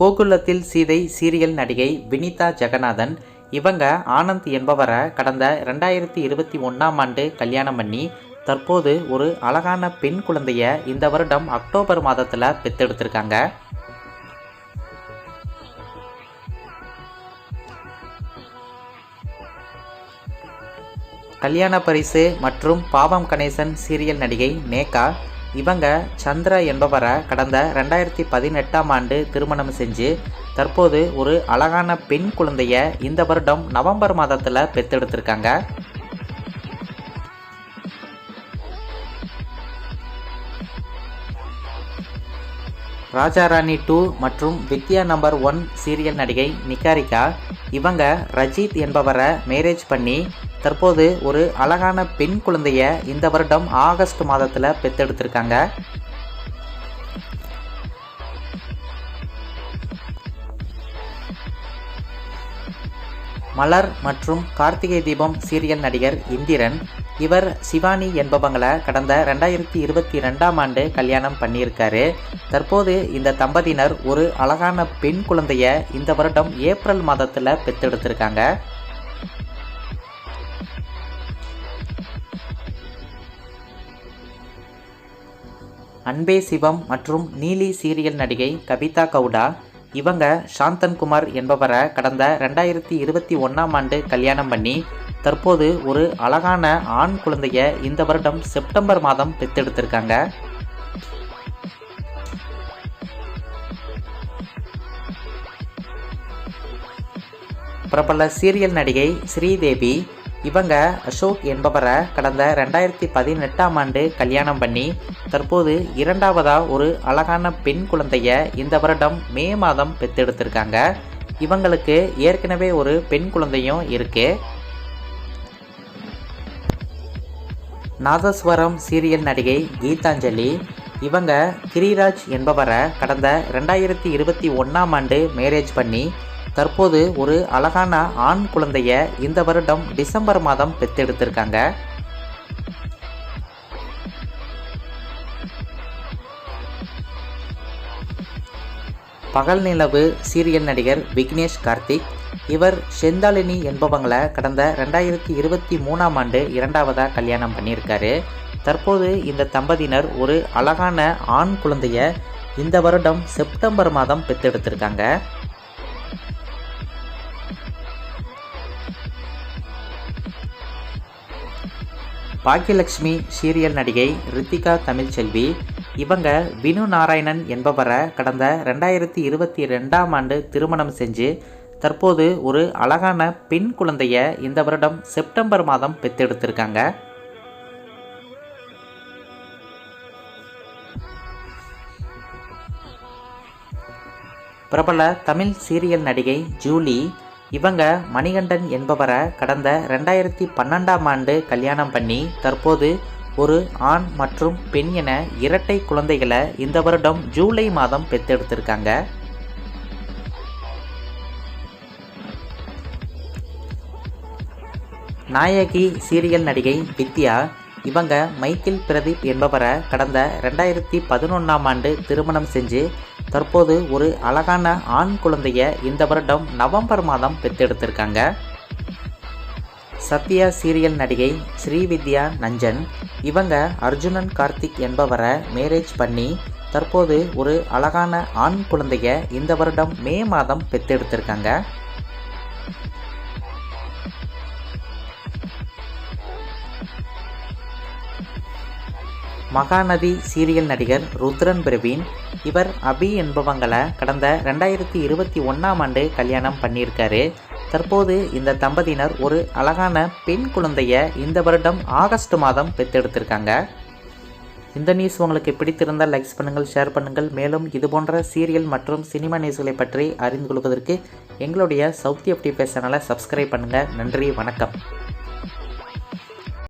கோகுலத்தில் Sita serial நடிகை வினிதா ஜெகநாதன் இவங்க ஆனந்த் என்பவரை கடந்த ரெண்டாயிரத்தி இருபத்தி ஒன்றாம் ஆண்டு கல்யாணம் பண்ணி தற்போது ஒரு அழகான பெண் குழந்தைய இந்த வருடம் அக்டோபர் மாதத்தில் பெத்தெடுத்திருக்காங்க. கல்யாண பரிசு மற்றும் பாவம் கணேசன் சீரியல் நடிகை நேகா இவங்க சந்திரா என்பவரை கடந்த ரெண்டாயிரத்தி பதினெட்டாம் ஆண்டு திருமணம் செஞ்சு தற்போது ஒரு அழகான பெண் குழந்தைய இந்த வருடம் நவம்பர் மாதத்தில் பெத்தெடுத்திருக்காங்க ராஜாராணி டூ மற்றும் வித்யா நம்பர் ஒன் சீரியல் நடிகை நிகாரிகா இவங்க ரஜித் என்பவரை மேரேஜ் பண்ணி தற்போது ஒரு அழகான பெண் குழந்தைய இந்த வருடம் ஆகஸ்ட் மாதத்தில் பெத்தெடுத்திருக்காங்க. மலர் மற்றும் கார்த்திகை தீபம் சீரியல் நடிகர் இந்திரன் இவர் சிவானி என்பவங்களை கடந்த ரெண்டாயிரத்தி இருபத்தி ரெண்டாம் ஆண்டு கல்யாணம் பண்ணியிருக்காரு. தற்போது இந்த தம்பதியினர் ஒரு அழகான பெண் குழந்தைய இந்த வருடம் ஏப்ரல் மாதத்தில் பெத்தெடுத்திருக்காங்க. அன்பே சிவம் மற்றும் நீலி சீரியல் நடிகை கவிதா கவுடா இவங்க சாந்தன்குமார் என்பவரை கடந்த ரெண்டாயிரத்தி இருபத்தி ஒன்றாம் ஆண்டு கல்யாணம் பண்ணி தற்போது ஒரு அழகான ஆண் குழந்தைய இந்த வருடம் செப்டம்பர் மாதம் பெத்தெடுத்திருக்காங்க பிரபல சீரியல் நடிகை ஸ்ரீதேவி இவங்க அசோக் என்பவரை கடந்த ரெண்டாயிரத்தி பதினெட்டாம் ஆண்டு கல்யாணம் பண்ணி தற்போது இரண்டாவதா ஒரு அழகான பெண் குழந்தைய இந்த வருடம் மே மாதம் பெத்தெடுத்திருக்காங்க இவங்களுக்கு ஏற்கனவே ஒரு பெண் குழந்தையும் இருக்கு. நாதஸ்வரம் சீரியல் நடிகை கீதாஞ்சலி. இவங்க கிரிராஜ் என்பவரை கடந்த ரெண்டாயிரத்தி இருபத்தி ஒன்றாம் ஆண்டு மேரேஜ் பண்ணி தற்போது ஒரு அழகான ஆண் குழந்தைய இந்த வருடம் டிசம்பர் மாதம் பெத்தெடுத்திருக்காங்க பகல் நிலவு சீரியல் நடிகர் விக்னேஷ் கார்த்திக் இவர் செந்தாலினி என்பவங்களை கடந்த ரெண்டாயிரத்தி இருபத்தி மூணாம் ஆண்டு இரண்டாவதாக கல்யாணம் பண்ணியிருக்காரு. தற்போது இந்த தம்பதியினர் ஒரு அழகான ஆண் குழந்தைய இந்த வருடம் செப்டம்பர் மாதம் பெற்றெடுத்திருக்காங்க. பாக்கியலட்சுமி சீரியல் நடிகை ரித்திகா தமிழ்ச்செல்வி இவங்க வினு நாராயணன் என்பவரை கடந்த ரெண்டாயிரத்தி இருபத்தி ரெண்டாம் ஆண்டு திருமணம் செஞ்சு தற்போது ஒரு அழகான பெண் குழந்தைய இந்த வருடம் செப்டம்பர் மாதம் பெத்தெடுத்திருக்காங்க பிரபல தமிழ் சீரியல் நடிகை ஜூலி இவங்க மணிகண்டன் என்பவரை கடந்த ரெண்டாயிரத்தி பன்னெண்டாம் ஆண்டு கல்யாணம் பண்ணி தற்போது ஒரு ஆண் மற்றும் பெண் என இரட்டை குழந்தைகளை இந்த வருடம் ஜூலை மாதம் பெத்தெடுத்திருக்காங்க நாயகி சீரியல் நடிகை வித்யா இவங்க மைக்கேல் பிரதீப் என்பவரை கடந்த ரெண்டாயிரத்தி பதினொன்றாம் ஆண்டு திருமணம் செஞ்சு தற்போது ஒரு அழகான ஆண் குழந்தைய இந்த வருடம் நவம்பர் மாதம் பெத்தெடுத்திருக்காங்க சத்யா சீரியல் நடிகை ஸ்ரீவித்யா நஞ்சன். இவங்க அர்ஜுனன் கார்த்திக் என்பவரை மேரேஜ் பண்ணி தற்போது ஒரு அழகான ஆண் குழந்தைய இந்த வருடம் மே மாதம் பெத்தெடுத்திருக்காங்க மகாநதி சீரியல் நடிகர் ருத்ரன் பிரவீன். இவர் அபி என்பவங்களை கடந்த ரெண்டாயிரத்தி இருபத்தி ஒன்றாம் ஆண்டு கல்யாணம் பண்ணியிருக்காரு. தற்போது இந்த தம்பதியினர் ஒரு அழகான பெண் குழந்தைய இந்த வருடம் ஆகஸ்ட் மாதம் பெற்றெடுத்திருக்காங்க. இந்த நியூஸ் உங்களுக்கு பிடித்திருந்தால் லைக்ஸ் பண்ணுங்கள் ஷேர் பண்ணுங்கள். மேலும் இது போன்ற சீரியல் மற்றும் சினிமா நியூஸ்களை பற்றி அறிந்து கொள்வதற்கு எங்களுடைய சவுத்தி அப்டி சேனலை சப்ஸ்கிரைப் பண்ணுங்கள் நன்றி வணக்கம்.